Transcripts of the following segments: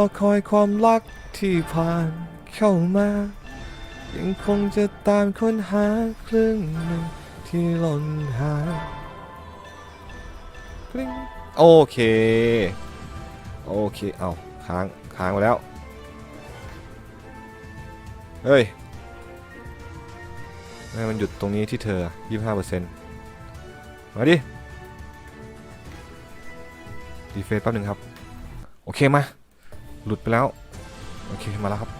อคอยความรักที่ผ่านเข้ามา ยังคงจะตามค้นหาครึ่งหนึ่งที่หล่นหายกริ๊งโอเค โอเค เอาค้างค้างไปแล้ว เฮ้ยทำไมมันหยุดตรงนี้ที่เธอ 25%มาดิ ดีเฟซแป๊บหนึ่งครับ โอเคมา หลุดไปแล้ว โอเค มาแล้วครับ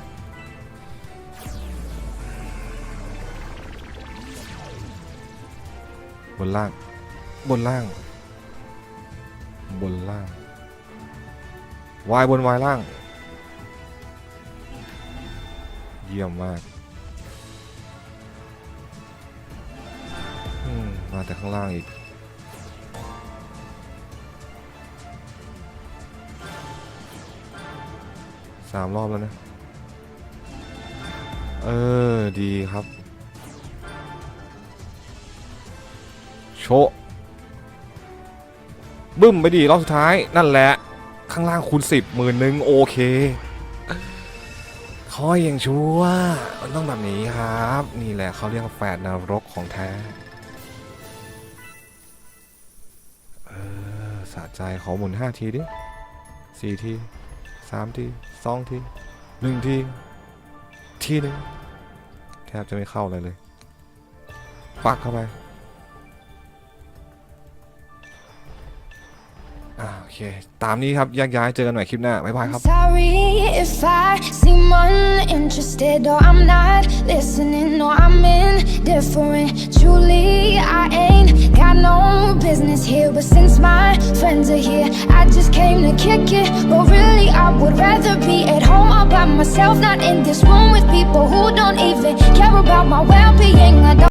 บนล่าง บนล่าง บนล่าง วายบนวายล่าง เยี่ยมมากมมาแต่ข้างล่างอีก สามรอบแล้วนะ เออ ดีครับ โชบึ้มไปดีรอบสุดท้ายนั่นแหละ ข้างล่างคูณสิบหมื่นหนึ่งโอเคคอยยังชัวมันต้องแบบนี้ครับ นี่แหละเขาเรียกแฝดนรกของแท้เออสะใจขอหมุนห้าทีดิสี่ที สามทีสองทีหนึ่งทีทีหนึ่งแทบจะไม่เข้าเลยเลย ปักเข้าไปโอเค ตามนี้ครับแยกย้ายเจอกันใหม่คลิปหน้า บ๊ายบายครับ Sorry if I seem uninterested or I'm not listening or I'm indifferent. Truly, business here. But since my friends are here, I just came to kick it. But really, I would rather be at home all by myself, not in this room with people who don't even care about my well being. I don't